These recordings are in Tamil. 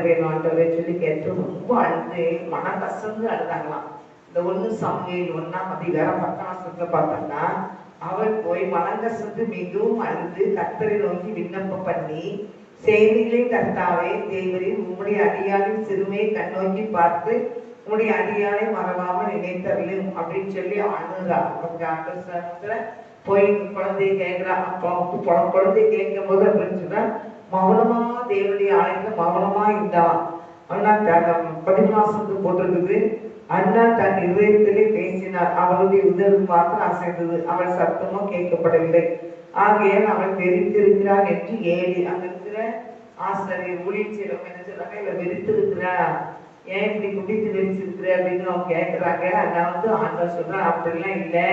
ஆண்டவே ஆண்டவே சொல்லி கேட்டு ரொம்ப அழுது மன கசந்து அழுதாங்களாம். இந்த ஒண்ணு சமையல் ஒன்னாம் அதிகாரம் பத்தாம் பார்த்தோம்னா அவள் போய் மனங்கசந்து மிகவும் அழுது கத்தரை நோக்கி விண்ணப்பம் பண்ணி செய்திகளே கர்த்தாவே தேவரின் உம்முடைய அடியாளின் சிறுமையை கண்ணோக்கி பார்த்து உம்முடைய அடியாளை மறவாம நினைத்தரலும் அப்படின்னு சொல்லி அழுகுறா அவங்க ஆண்டவர் போய் குழந்தைய கேட்கிறா அப்பா குழந்தைய கேட்கும் போது அப்படின்னு சொன்னா மௌனமா தேவனுடைய ஆலயத்துல மௌனமா இருந்தான். ஆனா த- பதினாசத்துக்கு போட்டிருக்குது அண்ணா தன் இதயத்திலே பேசினார். அவளுடைய உதவி மாத்திரம் அசைந்தது. அவள் சத்தமோ கேட்கப்படவில்லை. ஆகையால் அவள் வெறித்திருக்கிறான் என்று ஏழி அங்க இருக்கிற ஆசிரியர் ஊழியர் செய்யறவங்க என்ன சொல்றாங்க இவ வெறித்திருக்கிறா ஏன் இப்படி குடித்து வெறிச்சிருக்கிற அப்படின்னு அவங்க கேட்கிறாங்க. நான் வந்து ஆண்டவர் சொல்றான் அப்படிலாம் இல்லை.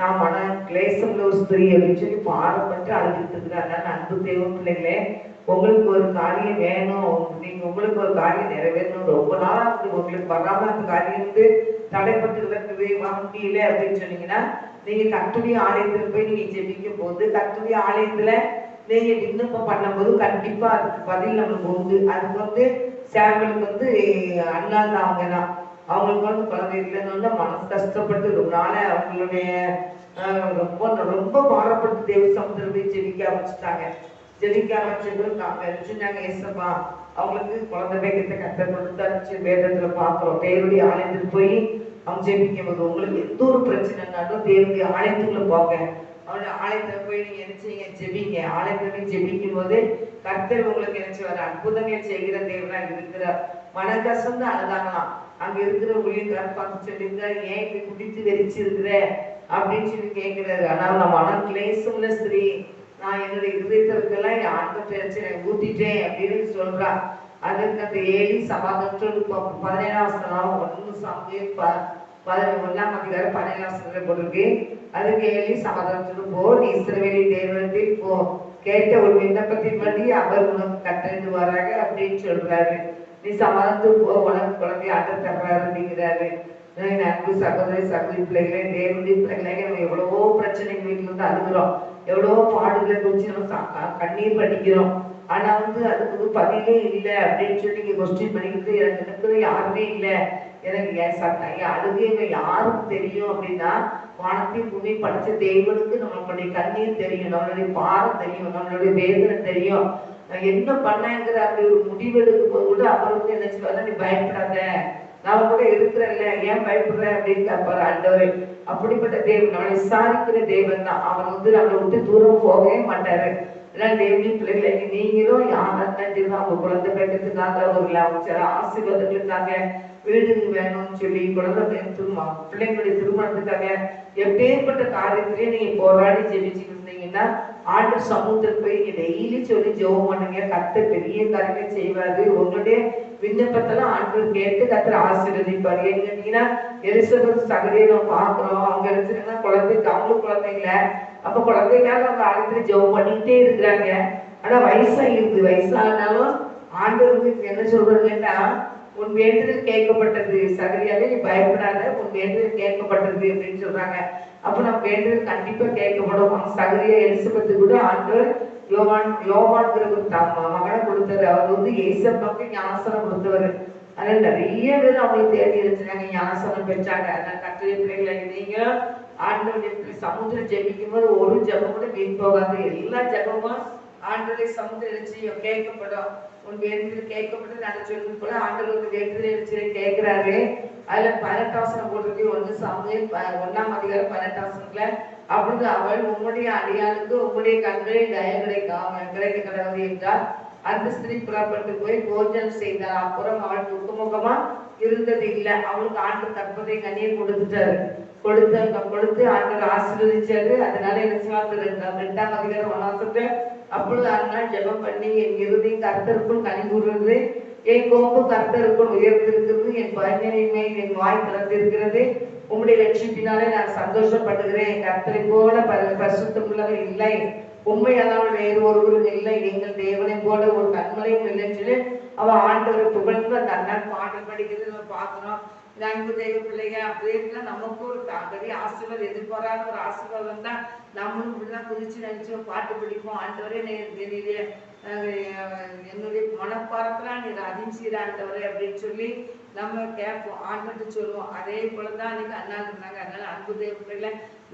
நான் மன கிளேசம்ல ஒரு ஸ்திரீ அப்படின்னு சொல்லி பாடப்பட்டு அழுதுட்டு இருக்கிறேன். அன்பு தெய்வம் பிள்ளைங்களே உங்களுக்கு ஒரு காரியம் வேணும். நீங்க உங்களுக்கு ஒரு காரியம் நிறைவேறணும். ரொம்ப நாளா இருக்கு உங்களுக்கு வராம அந்த காரியம் வந்து தடைப்பட்டு இருக்குது வர முடியல அப்படின்னு சொன்னீங்கன்னா நீங்க கத்துடைய ஆலயத்துல போய் நீங்க ஜெபிக்கும் போது கத்துடைய ஆலயத்துல நீங்க விண்ணப்பம் பண்ணும்போது கண்டிப்பா அதுக்கு பதில் நம்மளுக்கு உண்டு. அதுக்கு வந்து சேவலுக்கு வந்து அண்ணா தான் அவங்க தான். அவங்களுக்கு வந்து குழந்தை இல்லைன்னு மனசு கஷ்டப்பட்டு ரொம்ப நாளே அவங்களுடைய ரொம்ப ரொம்ப மாறப்பட்டு தேவ சமுத்திரம் போய் ஜெபிக்க ஆரம்பிச்சுட்டாங்க ஜெபிக்க ஆரம்பிச்சது நாங்க நினைச்சுட்டாங்க ஏசப்பா அவங்களுக்கு குழந்தை வேகத்தை கத்த கொடுத்தாச்சு வேதத்துல பாக்குறோம் தேவருடைய ஆலயத்துக்கு போய் அவங்க ஜெபிக்கும் போது உங்களுக்கு எந்த ஒரு பிரச்சனைனாலும் தேவருடைய ஆலயத்துக்குள்ள போங்க. அவருடைய ஆலயத்துல போய் நீங்க நினைச்சீங்க ஜெபிங்க. ஆலயத்துல போய் ஜெபிக்கும் போது கர்த்தர் உங்களுக்கு நினைச்சு வர அற்புதங்கள் செய்கிற தேவனா இருக்கிறார். மனக்கசந்து அழுதாங்களாம். அங்க இருக்கிற ஊழியக்காரர் சொல்லுங்க ஏன் இப்படி குடித்து வெறிச்சிருக்கிற? அப்படின்னு சொல்லி கேட்கிறாரு ஆனால் நம்ம மனம் கிளேசம்ல ஸ்திரீ நான் என்னுடைய இருதயத்திற்கெல்லாம் என் ஆண்ட பிரச்சனை ஊத்திட்டேன் அப்படின்னு சொல்றா. அதுக்கு அந்த ஏழி சமாதானத்தோடு பதினேழாம் வசனம் ஒன்று சாமியே ப ஒன்றாம் அதிகாரம் பதினேழாம் வசனத்துல போட்டிருக்கு. அதுக்கு ஏழி சமாதானத்தோடு போ நீ இஸ்ரவேலின் தேவனத்தில் போ. கேட்ட ஒரு விண்ணப்பத்தின் படி அவர் உனக்கு வராங்க அப்படின்னு சொல்றாரு. நீ சமாளித்து போ உனக்கு குழந்தைய ஆட்ட தர்றாரு அப்படிங்கிறாரு. என் அன்பு சகோதரி சகோதரி பிள்ளைகளே தேவனுடைய பிள்ளைகளே நம்ம எவ்வளவோ பிரச்சனைகள் வீட்டுல இருந்து அழுகிறோம். எவ்வளவோ பாடுகளை குறிச்சு நம்ம கண்ணீர் படிக்கிறோம் ஆனா வந்து அதுக்கு வந்து பதிலே இல்லை அப்படின்னு சொல்லி நீங்க கொஸ்டின் பண்ணிக்கிட்டு எனக்கு இருக்கிற யாருமே இல்லை. எனக்கு ஏன் சாப்பிட்டாங்க ஏன் அழுகைங்க யாருக்கு தெரியும் அப்படின்னா வானத்தையும் பூமி படிச்ச தெய்வனுக்கு நம்மளுடைய கண்ணீர் தெரியும் நம்மளுடைய பாரம் தெரியும் நம்மளுடைய வேதனை தெரியும். நான் என்ன பண்ணேங்கிற அப்படி ஒரு முடிவெடுக்கும் போது கூட அவர் வந்து என்ன சொல்லுவாங்க நீ பயப்படாத. நான் கூட இருக்கிறேன்ல. ஏன் பயப்படுற? அப்படின்னு கேட்பாரு ஆண்டவர். அப்படிப்பட்ட தேவன் நம்மளை விசாரிக்கிற தேவன் தான். அவர் வந்து நம்மளை விட்டு தூரம் போகவே மாட்டாரு. அதனால தேவனி பிள்ளைகளை நீங்களும் யாரும் அவங்க குழந்தை பெற்றதுக்காக ஒரு ல- சில ஆசீர்வாதங்களுக்காக வீடு வேணும்னு சொல்லி குழந்தை பிள்ளைங்களுடைய திருமணத்துக்காக எப்பேற்பட்ட காரியத்திலேயே நீங்க போராடி ஜெபிச்சுட்டு இருந்தீங்கன்னா ஆண்டு சமூகத்துக்கு போய் நீங்க டெய்லி சொல்லி ஜெபம் பண்ணுங்க. கத்த பெரிய காரியங்கள் செய்வாரு. உங்களுடைய விண்ணப்பத்தெல்லாம் ஆண்டு கேட்டு கத்துற ஆசீர்வதிப்பாரு. ஏன்னு கேட்டீங்கன்னா எலிசபெத் சகதியை நம்ம பாக்குறோம் அவங்க இருந்துச்சுன்னா குழந்தைக்கு அவங்களுக்கு குழந்தைங்கள அப்ப குழந்தைக்காக அவங்க ஆலயத்துல ஜெபம் பண்ணிக்கிட்டே இருக்கிறாங்க. ஆனா வயசாகிருது வயசானாலும் ஆண்டு என்ன சொல்றதுன்னா உன் வேண்டுதல் கேட்கப்பட்டது சகரியாவே நீ பயப்படாத உன் வேண்டுதல் கேட்கப்பட்டது அப்படின்னு சொல்றாங்க. அப்ப நம்ம வேண்டுதல் கண்டிப்பா கேட்கப்படும். சகரியா எலிசபெத்து கூட ஆண்டவர் யோவான் யோவான்கிற ஒரு தம் மகனை கொடுத்தாரு அவர் வந்து ஏசப்பாக்கு ஞானசனம் கொடுத்தவர். அதனால நிறைய பேர் அவங்களுக்கு தேடி இருந்துச்சாங்க ஞானசனம் பெற்றாங்க. அதனால கட்டுரை பிள்ளைகளை நீங்க ஆண்டவருடைய சமுத்திரம் ஜெபிக்கும் போது ஒரு ஜெபம் கூட வீண் போகாது. எல்லா ஜெபமும் ஆண்டவரை சமுத்திரம் எழுச்சி கேட்கப்படும். உன் வேண்டுதல் கேட்கப்பட்டு நான் சொல்லி போல ஆண்டவர் வந்து வேண்டுதல் எழுச்சி கேட்கிறாரு. அதுல பதினெட்டாசனம் போட்டிருக்கு. ஒன்று சாமுவேல் ஒன்னாம் அதிகாரம் பதினெட்டாசனத்துல அப்பொழுது அவள் உம்முடைய அடியாளுக்கு உம்முடைய கண்களில் தய கிடைக்காம கிடைக்க கடவுள் என்றால் அந்த ஸ்திரீ புறப்பட்டு போய் போஜனம் செய்தார். அப்புறம் அவள் முகமுகமா இருந்தது இல்லை. அவளுக்கு ஆண்டு தற்பதை கண்ணியை கொடுத்துட்டாரு. கொடுத்த கொடுத்து ஆண்டு ஆசீர்வதிச்சாரு. அதனால என்ன செய்வாங்க ரெண்டாம் ரெண்டாம் அதிகாரம் ஒன்னாசத்தை அப்பொழுது அண்ணாள் ஜெபம் பண்ணி என் இறுதி கர்த்தருக்குள் கனி என் கொம்பு கர்த்தருக்குள் உயர்ந்திருக்கிறது என் பயனின்மை என் வாய் திறந்திருக்கிறது. உம்முடைய லட்சியத்தினாலே நான் சந்தோஷப்படுகிறேன். என் கர்த்தரை போல பரி- உள்ளவர் இல்லை. உண்மையானவள் வேறு ஒருவரும் இல்லை. எங்கள் தேவனை போல ஒரு கண்மலையும் இல்லைன்னு சொல்லி அவ ஆண்டவரை புகழ்ந்து அந்த அண்ணன் பாடல் படிக்கிறது நம்ம இந்த அன்பு தெய்வ பிள்ளைங்க அப்படின்னா நமக்கும் ஒரு த- பெரிய ஆசீர்வாதம் எதிர்பாராத ஒரு ஆசீர்வாதம் தான். நம்மளும் இப்படிதான் குதிச்சு நினைச்சோம் பாட்டு பிடிப்போம். ஆண்டவரே நீ- நீ- என்னுடைய மனப்பாரத்தில் நீர் அதிசீராண்டவரே அப்படின்னு சொல்லி நம்ம கேட்போம். ஆண்டுட்டு சொல்லுவோம். அதே போல தான் நீங்கள் அண்ணா இருந்தாங்க. அதனால அன்பு தேவ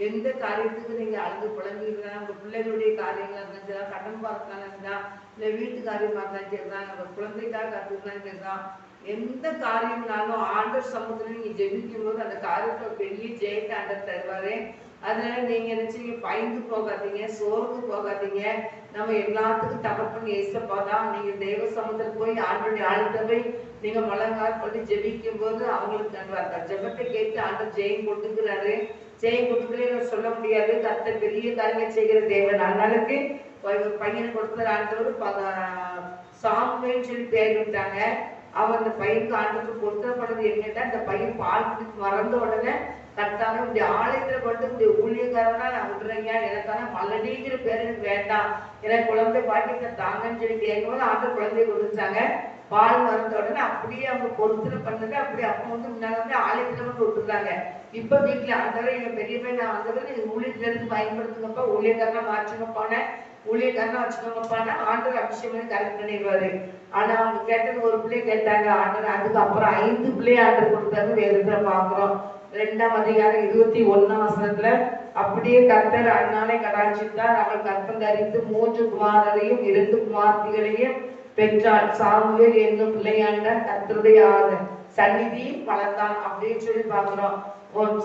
எந்த காரியத்துக்கு நீங்கள் அழுது புலம்பிக்கிறா உங்கள் பிள்ளைகளுடைய காரியங்களா இருந்தா கடன் பார்த்தாலும் இருந்தா இல்லை வீட்டு காரியமாக இருந்தாலும் சரி தான். நம்ம குழந்தைக்காக சரி தான். எந்த காரியம்னாலும் ஆண்டர் சமூகத்தில் நீங்க ஜெபிக்கும் போது அந்த காரியத்தை பெரிய ஜெயத்தை ஆண்டர் தருவாரு. அதனால நீங்கள் நினைச்சீங்க பயந்து போகாதீங்க சோர்ந்து போகாதீங்க. நம்ம எல்லாத்துக்கும் தகப்பன் ஏசப்பா தான். நீங்க தெய்வ சமுத்திரம் போய் ஆண்டோடைய ஆழ்த்தவை போய் நீங்க முழங்கால் பண்ணி ஜெபிக்கும் போது அவங்களுக்கு அந்த ஜெபத்தை கேட்டு ஆண்டர் ஜெயம் கொடுத்துக்கிறாரு ஜெயம் கொடுக்கலன்னு சொல்ல முடியாது. கத்த பெரிய காரியங்கள் செய்கிற தேவன். அதனாலக்கு பையனை கொடுத்த ஆண்டவர். சாமுவேல் சொல்லி பேர் விட்டாங்க அவர் அந்த பையனுக்கு ஆண்டுக்கு கொடுத்தப்படுறது என்னன்னா அந்த பையன் பால் மறந்த உடனே கர்த்தாவே இந்த ஆலயத்துல கொண்டு இந்த ஊழியக்காரனா நான் விடுறேங்க எனக்கான நீங்கிற பேர் எனக்கு வேண்டாம். எனக்கு குழந்தை பாட்டி தாங்கன்னு சொல்லி கேட்கும்போது ஆண்டு குழந்தைய கொடுத்தாங்க. பால் மறந்த உடனே அப்படியே அவங்க பொருத்தனை பண்ணது அப்படியே அப்போ வந்து முன்னாடி வந்து ஆலயத்துல வந்து விட்டுருந்தாங்க இப்ப வீட்டுல அந்த எங்க பெரிய பையன் நான் வந்தவரை நீங்க ஊழியத்துல இருந்து பயன்படுத்துங்கப்பா. ஊழியக்காரனா மாற்றுங்கப்பான ஊழியக்காரனா வச்சுக்கோங்கப்பான்னா ஆண்டர் அபிஷேகம் கரெக்ட் பண்ணிடுவாரு. ஆனா அவங்க கேட்டது ஒரு பிள்ளை கேட்டாங்க ஆண்டவர் அதுக்கப்புறம் ஐந்து பிள்ளை ஆண்டர் கொடுத்தாரு. வேறு பாக்குறோம் ரெண்டாம் அதிகாரம் இருபத்தி ஒண்ணாம் வசனத்துல அப்படியே கர்த்தர் அண்ணாலை கடாட்சித்தார். அவள் கற்பம் தரித்து மூன்று குமாரரையும் இரண்டு குமார்த்திகளையும் பெற்றாள். சாமுவேல் என்னும் பிள்ளையாண்ட கர்த்தருடைய ஆறு. சந்நிதி வளர்ந்தான். அப்படின்னு சொல்லி பாக்குறோம்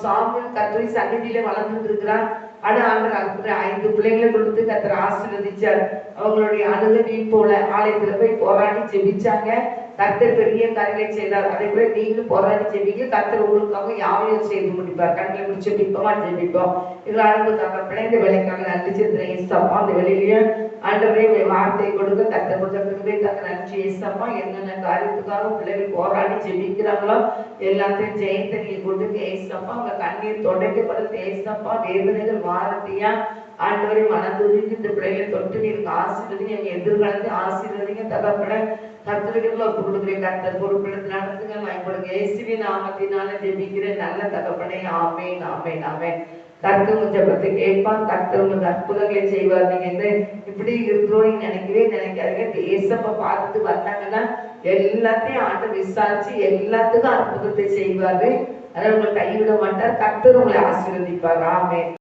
சாமுவேல் கத்தரி சன்னதியில வளர்ந்துட்டு இருக்கிறான் ஆனா ஆண்டர் ஐந்து பிள்ளைகளை கொடுத்து கர்த்தர் ஆசீர்வதிச்சார். அவங்களுடைய அணுகதி போல ஆலயத்துல போய் போராடி ஜெபிச்சாங்க. கத்தர் பெரிய காரியங்களை செய்தார். அதே போல நீங்களும் போராடி ஜெபிக்க கத்தர் உங்களுக்காக யாவையும் செய்து முடிப்பார். கண்களை முடிச்சு ஜெபிப்போமா ஜெபிப்போம். இதுல அன்பு தகப்பனே இந்த வேலைக்காக நன்றி செலுத்துறேன் அந்த வேலையிலேயே ஆண்டவரே உடைய வார்த்தை கொடுக்க கர்த்தர் கொடுத்த கிருபைக்காக நன்றி. ஏசப்பா என்னென்ன காரியத்துக்காக பிள்ளைகள் போராடி ஜெபிக்கிறாங்களோ எல்லாத்தையும் ஜெயத்தை நீ கொடுங்க. ஏசப்பா உங்க கண்ணீர் தொடக்கப்படுத்த ஏசப்பா வேதனைகள் வாரத்தையா? ஆண்டவரை மனதுருகி இந்த பிள்ளைகளை தொட்டு நீங்க ஆசீர்வதிங்க எங்க எதிர்காலத்தை ஆசீர்வதிங்க. தகப்பட கர்த்தர்கள் ஒப்பு கொடுக்குறேன் கர்த்தர் பொறுப்பெடுத்து நடத்துங்க. பயன்படுங்க ஏசுவி நாமத்தினால ஜெபிக்கிறேன். நல்ல தகப்பனே ஆமேன் ஆமேன் ஆமேன். கர்த்தர் உங்க கேட்பான் கர்த்தர் அற்புதங்களை செய்வார். நீங்க எந்த இப்படி இருக்கிறோம் நினைக்கவே நினைக்காதீங்க. ஏசப்ப பார்த்து வந்தாங்கன்னா எல்லாத்தையும் ஆண்டு விசாரிச்சு எல்லாத்துக்கும் அற்புதத்தை செய்வாரு. அதனால உங்களை கைவிட மாட்டார். கர்த்தர் உங்களை ஆசீர்வதிப்பார். ஆமே